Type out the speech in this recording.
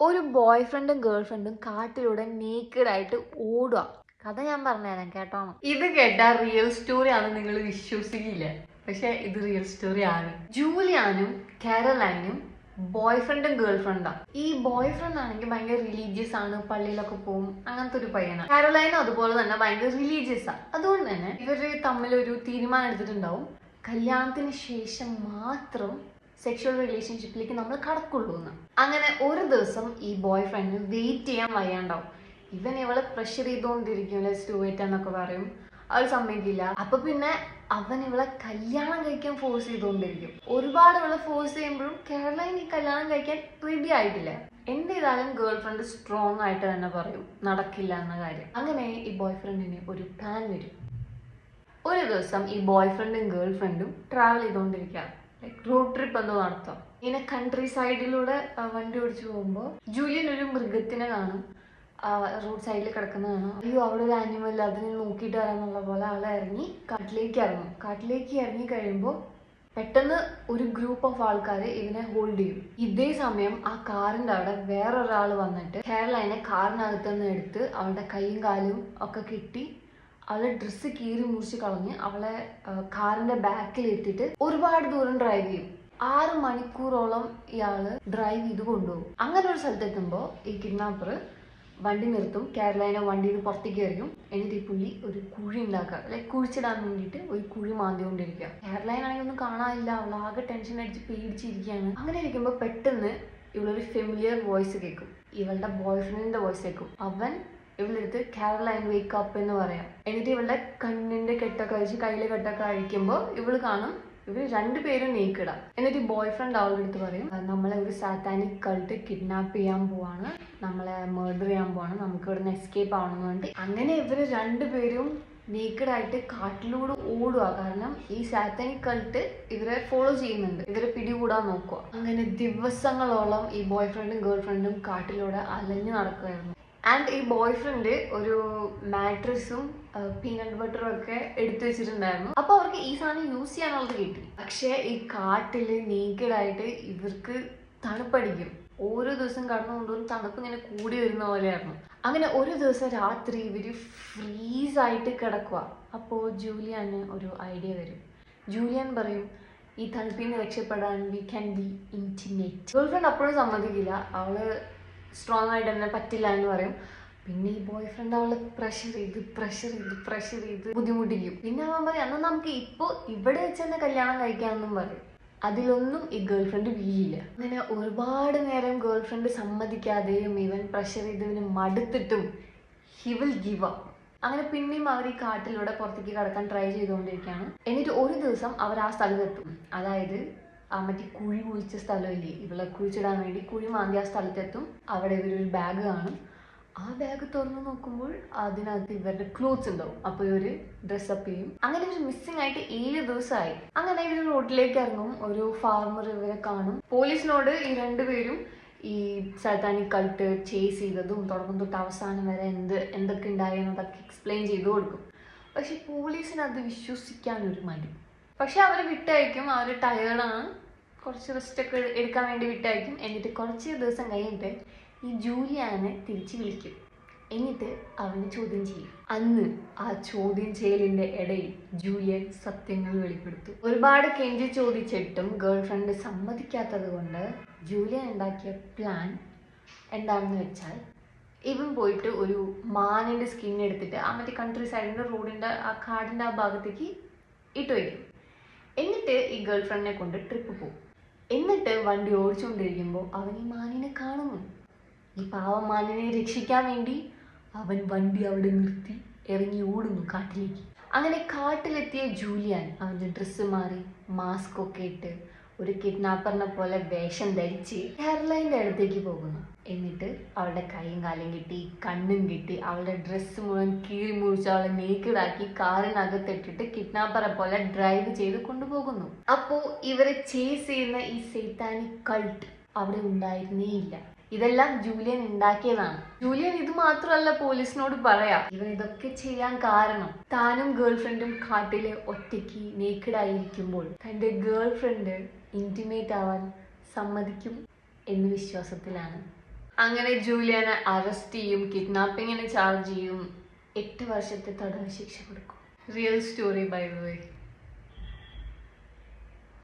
ഒരു ബോയ് ഫ്രണ്ടും ഗേൾ ഫ്രണ്ടും കാട്ടിലൂടെ നേക്കഡ് ആയിട്ട് ഓടുക കഥ ഞാൻ പറഞ്ഞുതരാം കേട്ടോ? ഇത് കേട്ട റിയൽ സ്റ്റോറി ആണ് നിങ്ങൾ വിശ്വസിക്കില്ല. പക്ഷെ ഇത് റിയൽ സ്റ്റോറി ആണ്. ജൂലിയാനും കാരലൈനും ബോയ് ഫ്രണ്ടും ഗേൾ ഫ്രണ്ടാണ് ഈ ബോയ് ഫ്രണ്ട് ആണെങ്കിൽ ഭയങ്കര റിലീജിയസ് ആണ് പള്ളിയിലൊക്കെ പോകും അങ്ങനത്തെ ഒരു പയ്യനാണ് കാരോലൈനും അതുപോലെ തന്നെ ഭയങ്കര റിലീജിയസ് ആണ് അതുകൊണ്ട് തന്നെ ഇവർ തമ്മിൽ ഒരു തീരുമാനം എടുത്തിട്ടുണ്ടാവും. കല്യാണത്തിന് ശേഷം മാത്രം സെക്ഷുവൽ റിലേഷൻഷിപ്പിലേക്ക് നമ്മൾ കടക്കുള്ളൂ എന്ന് അങ്ങനെ ഒരു ദിവസം ഈ ബോയ് ഫ്രണ്ടിന് വെയിറ്റ് ചെയ്യാൻ വയ്യാണ്ടാവും. ഇവൻ ഇവളെ പ്രഷർ ചെയ്തുകൊണ്ടിരിക്കും ലെറ്റ്സ് ഡു ഇറ്റ് എന്നൊക്കെ പറയും. അവൾ സമ്മതിക്കില്ല. അപ്പൊ പിന്നെ അവൻ ഇവളെ കല്യാണം കഴിക്കാൻ ഫോഴ്സ് ചെയ്തുകൊണ്ടിരിക്കും ഒരുപാട് ഇവളെ ഫോഴ്സ് ചെയ്യുമ്പോഴും കേരളയിൽ ഈ കല്യാണം കഴിക്കാൻ റെഡി ആയിട്ടില്ല. എന്ത് ചെയ്താലും ഗേൾ ഫ്രണ്ട് സ്ട്രോങ് ആയിട്ട് തന്നെ പറയും. നടക്കില്ല എന്ന കാര്യം. അങ്ങനെ ഈ ബോയ് ഫ്രണ്ടിന് ഒരു പ്ലാൻ വരും. ഒരു ദിവസം ഈ ബോയ് ഫ്രണ്ടും ഗേൾ ഫ്രണ്ടും ട്രാവൽ ചെയ്തുകൊണ്ടിരിക്കുക റോഡ് ട്രിപ്പ് എന്തോ നടത്താം. ഇങ്ങനെ കൺട്രി സൈഡിലൂടെ വണ്ടി ഓടിച്ചു പോകുമ്പോൾ ജൂലിയൻ ഒരു മൃഗത്തിനെ കാണും. റോഡ് സൈഡിൽ കിടക്കുന്ന കാണാം. അയ്യോ അവിടെ ഒരു ആനിമൽ അതിനെ നോക്കിയിട്ട് വരാന്നുള്ള പോലെ ആളെ ഇറങ്ങി കാട്ടിലേക്ക് ഇറങ്ങും. കാട്ടിലേക്ക് ഇറങ്ങി കഴിയുമ്പോൾ പെട്ടെന്ന് ഒരു ഗ്രൂപ്പ് ഓഫ് ആൾക്കാർ ഇവനെ ഹോൾഡ് ചെയ്യും. ഇതേ സമയം ആ കാറിന്റെ അവിടെ വേറൊരാൾ വന്നിട്ട് കേരളനെ കാറിനകത്ത് നിന്ന് എടുത്ത് അവളുടെ കൈയും കാലും ഒക്കെ കെട്ടി അവളെ ഡ്രസ്സ് കീറി മുറിച്ച് കളഞ്ഞ് അവളെ കാറിന്റെ ബാക്കിൽ എത്തിയിട്ട് ഒരുപാട് ദൂരം ഡ്രൈവ് ചെയ്യും. ആറ് മണിക്കൂറോളം ഇയാൾ ഡ്രൈവ് ചെയ്ത് കൊണ്ടുപോകും. അങ്ങനെ ഒരു സ്ഥലത്തെത്തുമ്പോൾ ഈ കിഡ്നാപ്പർ വണ്ടി നിർത്തും. കേരളയിലെ വണ്ടിയിൽ നിന്ന് പുറത്തേക്ക് എറിയും എന്നിട്ട് ഈ പുള്ളി ഒരു കുഴി ഉണ്ടാക്കുക. ലൈക്ക് കുഴിച്ചിടാൻ വേണ്ടിയിട്ട് ഒരു കുഴി മാന്തിക്കൊണ്ടിരിക്കുക. ആണെങ്കിൽ ഒന്നും കാണാനില്ല. അവൾ ആകെ ടെൻഷൻ അടിച്ച് പേടിച്ചിരിക്കുകയാണ്. അങ്ങനെ ഇരിക്കുമ്പോൾ പെട്ടെന്ന് ഇവളൊരു ഫെമിലിയർ വോയിസ് കേൾക്കും. ഇവളുടെ ബോയ്ഫ്രണ്ടിന്റെ വോയിസ് കേൾക്കും. അവൻ ഇവളെടുത്ത് കാരലൈൻ വേക്ക് അപ്പ് എന്ന് പറയാം. എന്നിട്ട് ഇവളുടെ കണ്ണിന്റെ കെട്ടൊക്കെ അഴിച്ച് കയ്യിലെ കെട്ടൊക്കെ അഴിക്കുമ്പോൾ ഇവൾ കാണും ഇവർ രണ്ടുപേരും നീക്കിട എന്നിട്ട് ബോയ് ഫ്രണ്ട് അവളുടെ അടുത്ത് പറയും നമ്മളെ ഒരു സാത്താനിക് കൾട്ട് കിഡ്നാപ്പ് ചെയ്യാൻ പോവാണ്. നമ്മളെ മർഡർ ചെയ്യാൻ പോവാണ്. നമുക്ക് ഇവിടെ നിന്ന് എസ്കേപ്പ് ആവണമെന്ന് വേണ്ടി അങ്ങനെ ഇവർ രണ്ടുപേരും നീക്കിടായിട്ട് കാട്ടിലൂടെ ഓടുക കാരണം ഈ സാത്താനിക് കൾട്ട് ഇവരെ ഫോളോ ചെയ്യുന്നുണ്ട്. ഇവരെ പിടികൂടാൻ നോക്കുക അങ്ങനെ ദിവസങ്ങളോളം ഈ ബോയ് ഫ്രണ്ടും ഗേൾ ഫ്രണ്ടും കാട്ടിലൂടെ അലഞ്ഞു നടക്കുമായിരുന്നു ആൻഡ് ഈ ബോയ് ഫ്രണ്ട് ഒരു മാട്രസും പീനട്ട് ബട്ടറും ഒക്കെ എടുത്തു വെച്ചിട്ടുണ്ടായിരുന്നു. അപ്പൊ അവർക്ക് ഈ സാധനം യൂസ് ചെയ്യാനുള്ളത് കിട്ടി. പക്ഷെ ഈ കാട്ടിൽ നീക്കഡായിട്ട് ഇവർക്ക് തണുപ്പടിക്കും. ഓരോ ദിവസം കടന്നു കൊണ്ടുവരും തണുപ്പ് ഇങ്ങനെ കൂടി വരുന്ന പോലെയായിരുന്നു. അങ്ങനെ ഒരു ദിവസം രാത്രി ഇവർ ഫ്രീസ് ആയിട്ട് കിടക്കുക അപ്പോൾ ജൂലിയാന് ഒരു ഐഡിയ വരും. ജൂലിയൻ പറയും ഈ തണുപ്പിൽ നിന്ന് രക്ഷപ്പെടാൻ we can be intimate girlfriend അപ്പോഴും സമ്മതിക്കില്ല. അവൾ സ്ട്രോങ് ആയിട്ട് തന്നെ പറ്റില്ല എന്ന് പറയും. പിന്നെ ഈ ബോയ് ഫ്രണ്ട് അവളെ പ്രഷർ ചെയ്ത് പ്രഷർ ചെയ്ത് പ്രഷർ ചെയ്ത് ബുദ്ധിമുട്ടിക്കും. പിന്നെ അവൻ പറയും അന്ന് നമുക്ക് ഇപ്പോൾ ഇവിടെ വെച്ച് തന്നെ കല്യാണം കഴിക്കാമെന്നും പറയും. അതിലൊന്നും ഈ ഗേൾ ഫ്രണ്ട് വീഴില്ല. അങ്ങനെ ഒരുപാട് നേരം ഗേൾ ഫ്രണ്ട് സമ്മതിക്കാതെയും ഇവൻ പ്രഷർ ചെയ്ത് ഇവന് മടുത്തിട്ടും ഹി വിൽ ഗിവ് അപ്പ് അങ്ങനെ പിന്നെയും അവർ ഈ കാട്ടിലൂടെ പുറത്തേക്ക് കടക്കാൻ ട്രൈ ചെയ്തുകൊണ്ടിരിക്കുകയാണ്. എന്നിട്ട് ഒരു ദിവസം അവർ ആ സ്ഥലത്തെത്തും. അതായത് ആ മറ്റേ കുഴി കുഴിച്ച സ്ഥലമില്ലേ? ഇവളെ കുഴിച്ചിടാൻ വേണ്ടി കുഴി മാന്തി ആ സ്ഥലത്തെത്തും. അവിടെ ഇവരൊരു ബാഗ് കാണും. ആ ബാഗ് തുറന്നു നോക്കുമ്പോൾ അതിനകത്ത് ഇവരുടെ ക്ലോത്ത്സ് ഉണ്ടാവും. അപ്പൊ ഇവർ ഡ്രസ്സപ്പ് ചെയ്യും. അങ്ങനെ ഇവർ മിസ്സിംഗ് ആയിട്ട് ഏഴ് ദിവസമായി. അങ്ങനെ ഇവർ റോഡിലേക്ക് ഇറങ്ങും. ഒരു ഫാർമർ ഇവരെ കാണും. പോലീസിനോട് ഈ രണ്ടുപേരും ഈ സൽത്താനിക് കൾട്ട് ചേസ് ചെയ്തതും തുടക്കം തൊട്ട് അവസാനം വരെ എന്ത് എന്തൊക്കെ ഉണ്ടായെന്നതൊക്കെ എക്സ്പ്ലെയിൻ ചെയ്തു കൊടുക്കും. പക്ഷെ പോലീസിന് അത് വിശ്വസിക്കാൻ ഒരു മടി. പക്ഷെ അവരെ വിട്ടയക്കും അവർ ടയേർഡാണ് കുറച്ച് റെസ്റ്റ് ഒക്കെ എടുക്കാൻ വേണ്ടി വിട്ടയക്കും. എന്നിട്ട് കുറച്ച് ദിവസം കഴിഞ്ഞിട്ട് ഈ ജൂലിയാനെ തിരിച്ച് വിളിക്കും. എന്നിട്ട് അവനെ ചോദ്യം ചെയ്യും. അന്ന് ആ ചോദ്യം ചെയ്യലിന്റെ ഇടയിൽ ജൂലിയൻ സത്യങ്ങൾ വെളിപ്പെടുത്തും. ഒരുപാട് കെഞ്ചി ചോദിച്ചിട്ടും ഗേൾ ഫ്രണ്ട് സമ്മതിക്കാത്തത് കൊണ്ട് ജൂലിയൻ ഉണ്ടാക്കിയ പ്ലാൻ എന്താണെന്ന് വെച്ചാൽ ഇവൻ പോയിട്ട് ഒരു മാനിന്റെ സ്കിൻ എടുത്തിട്ട് ആ മറ്റേ കൺട്രി സൈഡിന്റെ റോഡിന്റെ ആ കാടിന്റെ ആ ഭാഗത്തേക്ക് ഇട്ട് വയ്ക്കും. എന്നിട്ട് ഈ ഗേൾ ഫ്രണ്ടിനെ കൊണ്ട് ട്രിപ്പ് പോകും എന്നിട്ട് വണ്ടി ഓടിച്ചുകൊണ്ടിരിക്കുമ്പോൾ അവൻ ഈ മാനിനെ കാണുന്നു. ഈ പാവം മാനിനെ രക്ഷിക്കാൻ വേണ്ടി അവൻ വണ്ടി അവിടെ നിർത്തി ഇറങ്ങി ഓടുന്നു കാട്ടിലേക്ക്. അങ്ങനെ കാട്ടിലെത്തിയ ജൂലിയാൻ അവന്റെ ഡ്രസ്സ് മാറി മാസ്ക് ഒക്കെ ഇട്ട് ഒരു കിഡ്നാപ്പറിനെ പോലെ വേഷം ധരിച്ച് ഹെയർലൈന്റെ അടുത്തേക്ക് പോകുന്നു. എന്നിട്ട് അവളുടെ കൈയും കാലും കിട്ടി കണ്ണും കിട്ടി അവളുടെ ഡ്രസ്സ് മുഴുവൻ കീറി മുറിച്ച് അവളെ നേക്കിടാക്കി കാറിനകത്തിട്ടിട്ട് കിഡ്നാപ്പറെ പോലെ ഡ്രൈവ് ചെയ്ത് കൊണ്ടുപോകുന്നു. അപ്പോൾ ഇവരെ ചേസ് ചെയ്യുന്ന ഈ സൈത്താനിക് കൾട്ട് അവിടെ ഉണ്ടായിരുന്നേ ഇല്ല ഇതെല്ലാം ജൂലിയൻ ഉണ്ടാക്കിയതാണ്. ജൂലിയൻ ഇത് മാത്രമല്ല പോലീസിനോട് പറയാം. ഇവൻ ഇതൊക്കെ ചെയ്യാൻ കാരണം താനും ഗേൾ ഫ്രണ്ടും കാട്ടിലെ ഒറ്റയ്ക്ക് നേക്കഡ് ആയിരിക്കുമ്പോൾ തന്റെ ഗേൾ ഫ്രണ്ട് ആവാൻ സമ്മതിക്കും എന്ന വിശ്വാസത്തിലാണ്. അങ്ങനെ ജൂലിയനെ അറസ്റ്റ് ചെയ്യും കിഡ്നാപ്പിങ്ങിന് ചാർജ് ചെയ്യും. എട്ട് വർഷത്തെ തടവ് ശിക്ഷ കൊടുക്കും. Real story by the way